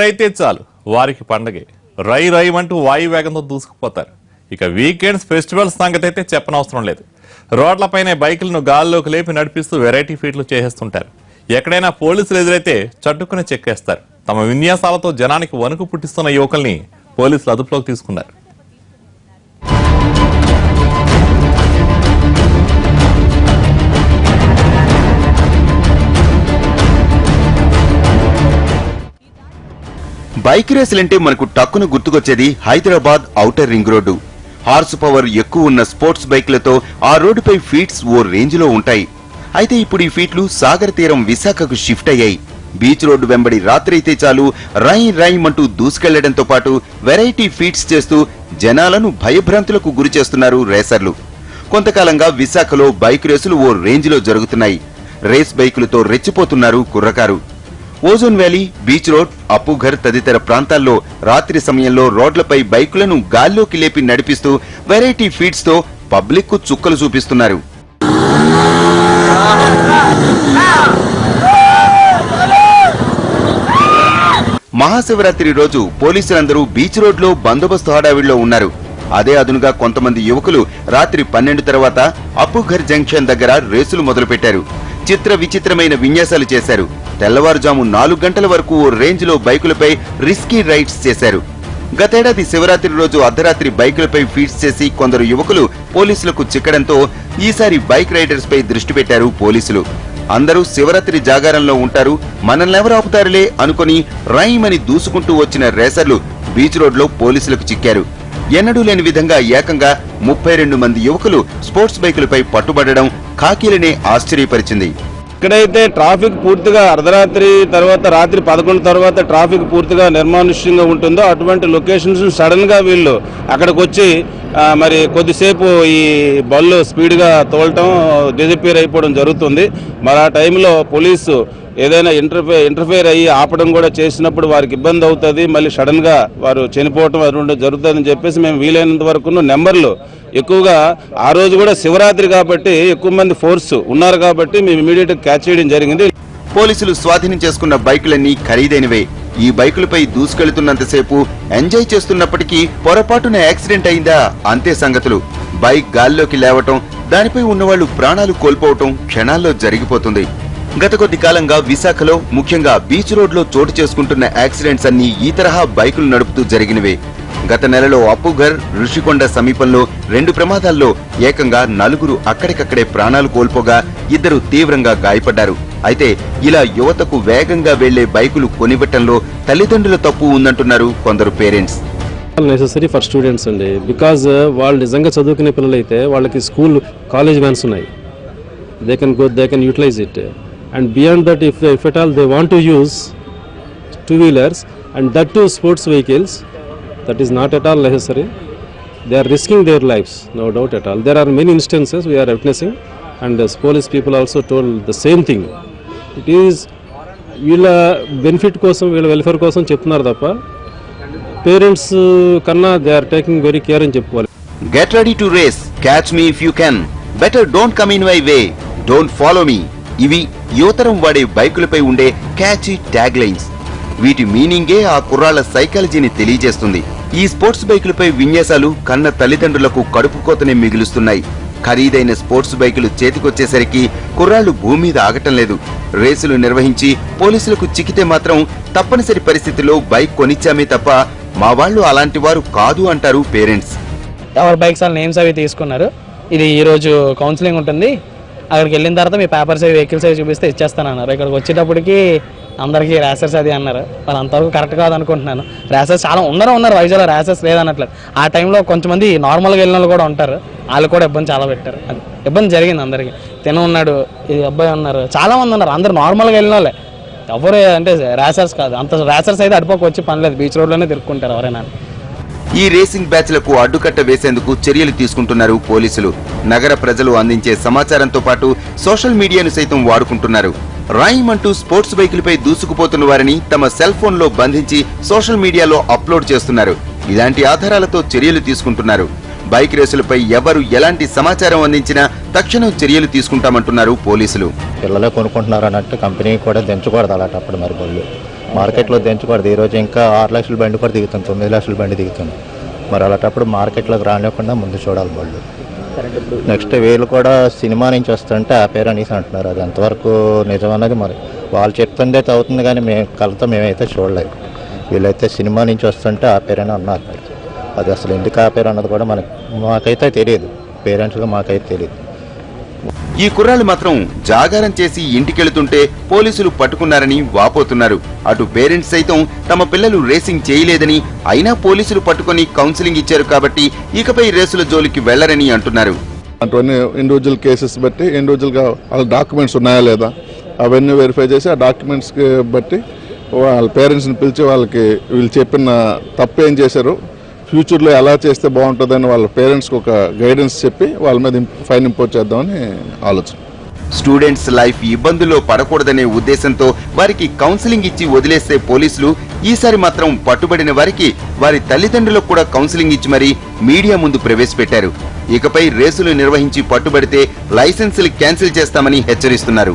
అయితే చాలు. వారికి పండగే. రై రైమంటూ వాయు వేగంతో దూసుకుపోతారు. ఇక వీకెండ్స్ ఫెస్టివల్స్ సంగతి అయితే చెప్పనవసరం లేదు. రోడ్లపైనే బైకులను గాల్లోకి లేపి నడిపిస్తూ వెరైటీ ఫీట్లు చేసేస్తుంటారు. ఎక్కడైనా పోలీసులు ఎదురైతే చట్టుకుని చెక్కేస్తారు. తమ విన్యాసాలతో జనానికి వణుకు పుట్టిస్తున్న యువకుల్ని పోలీసులు అదుపులోకి తీసుకున్నారు. బైక్ రేసులంటే మనకు టక్కును గుర్తుకొచ్చేది Hyderabad outer ring road. Horse power ఎక్కువ ఉన్న స్పోర్ట్స్ బైక్లతో ఆ రోడ్డుపై ఫీట్స్ ఓ రేంజ్లో ఉంటాయి. అయితే ఇప్పుడు ఈ ఫీట్లు సాగర్ తీరం విశాఖకు షిఫ్ట్ అయ్యాయి. బీచ్ రోడ్డు వెంబడి రాత్రైతే చాలు రై రైమ్ అంటూ దూసుకెళ్ళడంతో పాటు వెరైటీ ఫీట్స్ చేస్తూ జనాలను భయభ్రాంతులకు గురి చేస్తున్నారు రేసర్లు. కొంతకాలంగా విశాఖలో బైక్ రేసులు ఓ రేంజ్లో జరుగుతున్నాయి. రేస్ బైకులతో రెచ్చిపోతున్నారు కుర్రకారు. Ozone valley beach road Appu Ghar తదితర ప్రాంతాల్లో రాత్రి సమయంలో రోడ్లపై బైకులను గాల్లోకి లేపి నడిపిస్తూ వెరైటీ ఫీడ్స్తో పబ్లిక్కు చుక్కలు చూపిస్తున్నారు. మహాశివరాత్రి రోజు పోలీసులందరూ బీచ్ రోడ్లో బందోబస్తు హడావిడిలో ఉన్నారు. అదే అదునుగా కొంతమంది యువకులు రాత్రి పన్నెండు తర్వాత అప్పుఘర్ జంక్షన్ దగ్గర రేసులు మొదలుపెట్టారు. చిత్ర విచిత్రమైన విన్యాసాలు చేశారు. తెల్లవారుజాము నాలుగు గంటల వరకు ఓ రేంజ్లో బైకులపై రిస్కీ రైడ్స్ చేశారు. గతేడాది శివరాత్రి రోజు అర్ధరాత్రి బైకులపై ఫీడ్స్ చేసి కొందరు యువకులు పోలీసులకు చిక్కడంతో ఈసారి బైక్ రైడర్స్ పై దృష్టి పెట్టారు పోలీసులు. అందరూ శివరాత్రి జాగారంలో ఉంటారు మనల్నెవరు ఆపుతారులే అనుకుని రైమని దూసుకుంటూ వచ్చిన రేసర్లు బీచ్ రోడ్లో పోలీసులకు చిక్కారు. ఎన్నడూ లేని విధంగా ఏకంగా ముప్పై రెండు మంది యువకులు స్పోర్ట్స్ బైకులపై పట్టుబడడం ఖాకీలనే ఆశ్చర్యపరిచింది. ఇక్కడైతే ట్రాఫిక్ పూర్తిగా అర్ధరాత్రి తర్వాత రాత్రి పదకొండు తర్వాత ట్రాఫిక్ పూర్తిగా నిర్మానుష్యంగా ఉంటుందో అటువంటి లొకేషన్స్ సడన్గా వీళ్ళు అక్కడికి వచ్చి మరి కొద్దిసేపు ఈ బళ్ళు స్పీడ్గా తోలటం డిజపేర్ అయిపోవడం జరుగుతుంది. మరి ఆ టైంలో పోలీసు ఏదైనా ఇంటర్ఫే ఇంటర్ఫేర్ అయ్యి ఆపడం కూడా చేసినప్పుడు వారికి ఇబ్బంది అవుతుంది. మళ్ళీ సడన్గా వారు చనిపోవటం అటువంటి జరుగుతుందని చెప్పేసి మేము వీలైనంత వరకు నెంబర్లు ఎక్కువగా ఆ రోజు కూడా శివరాత్రి కాబట్టి ఎక్కువ మంది ఫోర్స్ ఉన్నారు కాబట్టి మేము ఇమీడియట్ క్యాచ్ చేయడం జరిగింది. పోలీసులు స్వాధీనం చేసుకున్న బైకులన్నీ ఖరీదైనవే. ఈ బైకులపై దూసుకెళ్తున్నంతసేపు ఎంజాయ్ చేస్తున్నప్పటికీ పొరపాటున యాక్సిడెంట్ అయిందా? అంతే సంగతులు. బైక్ గాల్లోకి లేవటం దానిపై ఉన్నవాళ్ళు ప్రాణాలు కోల్పోవటం క్షణాల్లో జరిగిపోతుంది. గత కొద్ది కాలంగా విశాఖలో ముఖ్యంగా బీచ్ రోడ్లో చోటు చేసుకుంటున్న యాక్సిడెంట్స్ అన్ని ఈ తరహా బైకులు నడుపుతూ జరిగినవే. గత నెలలో అప్పుఘర్ ఋషికొండ సమీపంలో రెండు ప్రమాదాల్లో ఏకంగా నలుగురు అక్కడికక్కడే ప్రాణాలు కోల్పోగా ఇద్దరు తీవ్రంగా గాయపడ్డారు. అయితే ఇలా యువతకు వేగంగా వెళ్ళే బైకులు కొనివ్వటంలో తల్లిదండ్రుల తప్పు ఉందంటున్నారు కొందరు పేరెంట్స్. నెససరీ ఫర్ స్టూడెంట్స్ అండి. బికాజ్ వాళ్ళు నిజంగా చదువుకునే పిల్లలైతే వాళ్ళకి స్కూల్ కాలేజ్ వ్యాన్స్ ఉన్నాయి. They can go they can utilize it and beyond that if if at all they want to use two wheelers and that too sports vehicles that is not at all necessary they are risking their lives no doubt at all there are many instances we are witnessing and police people also told the same thing it is వీళ్ళ benefit కోసం వీళ్ళ welfare కోసం చెప్తున్నారు తప్ప parents కన్నా they are taking very care అని చెప్పుకోవాలి. Get ready to race catch me if you can better don't come in my way don't follow me ఇవి యువతరం వాడే బైకులపై ఉండే క్యాచ్ ట్యాగ్ లైన్స్ వీటి మీనింగే ఆ కుర్రాళ్ళ సైకాలజీని తెలియజేస్తుంది. ఈ స్పోర్ట్స్ బైకులపై విన్యాసాలు కన్న తల్లిదండ్రులకు కడుపు కోతనే మిగులుస్తున్నాయి. ఖరీదైన స్పోర్ట్స్ బైకులు చేతికొచ్చేసరికి కుర్రాళ్ళు భూమి మీద ఆగటం లేదు. రేసులు నిర్వహించి పోలీసులకు చిక్కితే మాత్రం తప్పనిసరి పరిస్థితిలో బైక్ కొనిచ్చామే తప్ప మా వాళ్ళు అలాంటి వారు కాదు అంటారు పేరెంట్స్. ఎవరి బైక్స్ వాళ్ళ నేమ్స్ అవి తీసుకున్నారు. ఇది ఈరోజు కౌన్సిలింగ్ ఉంటుంది. అక్కడికి వెళ్ళిన తర్వాత మీ పేపర్స్ అవి వెహికల్స్ అవి చూపిస్తే ఇచ్చేస్తానన్నారు. ఇక్కడికి వచ్చేటప్పటికి అందరికీ ర్యాసెస్ అది అన్నారు. వాళ్ళు అంతవరకు కరెక్ట్ కాదు అనుకుంటున్నాను ర్యాసెస్ చాలా ఉన్నారు ఉన్నారు. వైజాగ్లో ర్యాసెస్ లేదన్నట్లేదు ఆ టైంలో కొంతమంది నార్మల్గా వెళ్ళిన వాళ్ళు కూడా ఉంటారు. వాళ్ళు కూడా ఇబ్బంది చాలా పెట్టారు. అది ఇబ్బంది జరిగింది అందరికీ. తిన ఉన్నాడు ఈ అబ్బాయి ఉన్నారు. చాలామంది ఉన్నారు. అందరు నార్మల్గా వెళ్ళిన వాళ్ళే. ఎవరు అంటే ర్యాసర్స్ కాదు. అంత ర్యాసర్స్ అయితే అడిపోకి వచ్చి పని లేదు. బీచ్ రోడ్లోనే తిరుక్కుంటారు ఎవరైనా. ఈ రేసింగ్ బ్యాచ్లకు అడ్డుకట్ట వేసేందుకు చర్యలు తీసుకుంటున్నారు పోలీసులు. నగర ప్రజలు అందించే సమాచారంతో పాటు సోషల్ మీడియాను సైతం వాడుకుంటున్నారు. రైమ్ అంటూ స్పోర్ట్స్ బైకులపై దూసుకుపోతున్న వారిని తమ సెల్ ఫోన్లో బంధించి సోషల్ మీడియాలో అప్లోడ్ చేస్తున్నారు. ఇలాంటి ఆధారాలతో చర్యలు తీసుకుంటున్నారు. బైక్ రేసులపై ఎవరు ఎలాంటి సమాచారం అందించినా తక్షణం చర్యలు తీసుకుంటామంటున్నారు పోలీసులు. పిల్లలే కొనుక్కుంటున్నారు అన్నట్టు కంపెనీ కూడా దించకూడదు అలాంటప్పుడు మరి బళ్ళు. మార్కెట్లో దించకూడదు. ఈరోజు ఇంకా ఆరు లక్షల బండి కూడా దిగుతుంది తొమ్మిది లక్షల బండి దిగుతుంది. మరి అలాంటప్పుడు మార్కెట్లోకి రానివ్వకుండా ముందు చూడాలి వాళ్ళు నెక్స్ట్ వీళ్ళు కూడా సినిమా నుంచి వస్తుంటే ఆపేరు అనేసి అంటున్నారు. అది ఎంతవరకు నిజం అన్నది మరి వాళ్ళు చెప్తుందే అయితే అవుతుంది కానీ మేము కలతో మేమైతే చూడలేదు. వీళ్ళైతే సినిమా నుంచి వస్తుంటే ఆపేరని అన్నారు. అది అసలు ఎందుకు ఆపేరు అన్నది కూడా మనకి మాకైతే తెలియదు. పేరెంట్స్గా మాకైతే తెలియదు. ఈ కుర్రాళ్ళు మాత్రం జాగారం చేసి ఇంటికెళ్తుంటే పోలీసులు పట్టుకున్నారని వాపోతున్నారు. అటు పేరెంట్స్ సైతం తమ పిల్లలు రేసింగ్ చేయలేదని అయినా పోలీసులు పట్టుకొని కౌన్సిలింగ్ ఇచ్చారు కాబట్టి ఇకపై రేసుల జోలికి వెళ్ళరని అంటున్నారు. అటువంటి ఇండివిజువల్ కేసెస్ బట్టి ఇండివిజువల్గా వాళ్ళ డాక్యుమెంట్స్ ఉన్నాయా లేదా అవన్నీ వెరిఫై చేసి ఆ డాక్యుమెంట్స్కి బట్టి వాళ్ళ పేరెంట్స్ని పిలిచి వాళ్ళకి వీళ్ళు చెప్పిన తప్పు ఏం చేశారు ఫ్యూచర్లో ఎలా చేస్తే బాగుంటుందని వాళ్ళ పేరెంట్స్కి ఒక గైడెన్స్ చెప్పి వాళ్ళ మీద ఫైన్ ఇంపోజ్ చేద్దామని ఆలోచన. స్టూడెంట్స్ లైఫ్ ఇబ్బందుల్లో పడకూడదనే ఉద్దేశంతో వారికి కౌన్సిలింగ్ ఇచ్చి వదిలేస్తే పోలీసులు ఈసారి మాత్రం పట్టుబడిన వారికి వారి తల్లిదండ్రులకు కూడా కౌన్సిలింగ్ ఇచ్చి మరీ మీడియా ముందు ప్రవేశపెట్టారు. ఇకపై రేసులు నిర్వహించి పట్టుబడితే లైసెన్సులు క్యాన్సిల్ చేస్తామని హెచ్చరిస్తున్నారు.